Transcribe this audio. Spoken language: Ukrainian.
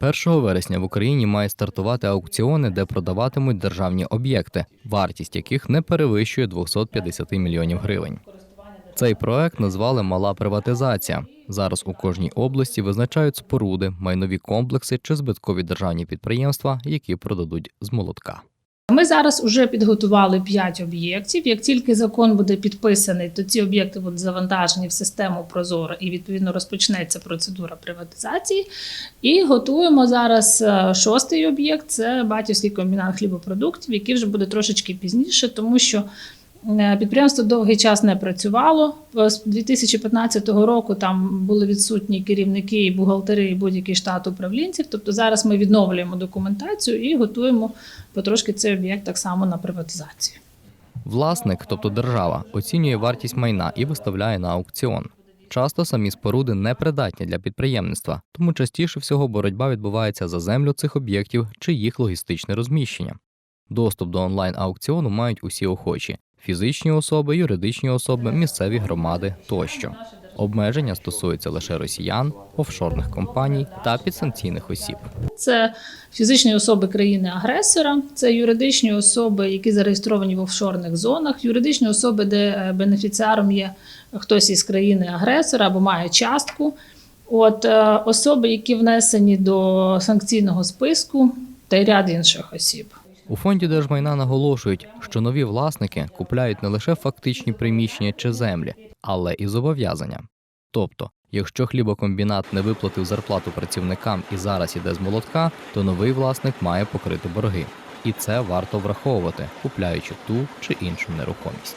1 вересня в Україні має стартувати аукціони, де продаватимуть державні об'єкти, вартість яких не перевищує 250 мільйонів гривень. Цей проект назвали Мала приватизація. Зараз у кожній області визначають споруди, майнові комплекси чи збиткові державні підприємства, які продадуть з молотка. Ми зараз вже підготували 5 об'єктів. Як тільки закон буде підписаний, то ці об'єкти будуть завантажені в систему Прозоро і відповідно розпочнеться процедура приватизації. І готуємо зараз е, шостий об'єкт це батьківський комбінат хлібопродуктів, який вже буде трошечки пізніше, тому що підприємство довгий час не працювало. З 2015 року там були відсутні керівники і бухгалтери, і будь-який штат управлінців. Тобто зараз ми відновлюємо документацію і готуємо потрошки цей об'єкт так само на приватизацію. Власник, тобто держава, оцінює вартість майна і виставляє на аукціон. Часто самі споруди не придатні для підприємництва, тому частіше всього боротьба відбувається за землю цих об'єктів чи їх логістичне розміщення. Доступ до онлайн-аукціону мають усі охочі фізичні особи, юридичні особи, місцеві громади тощо. Обмеження стосуються лише росіян, офшорних компаній та підсанкційних осіб. Це фізичні особи країни-агресора, це юридичні особи, які зареєстровані в офшорних зонах, юридичні особи, де е, бенефіціаром є хтось із країни-агресора або має частку. От е, особи, які внесені до санкційного списку, та й ряд інших осіб. У фонді держмайна наголошують, що нові власники купляють не лише фактичні приміщення чи землі, але і зобов'язання. Тобто, якщо хлібокомбінат не виплатив зарплату працівникам і зараз іде з молотка, то новий власник має покрити борги. І це варто враховувати, купляючи ту чи іншу нерухомість.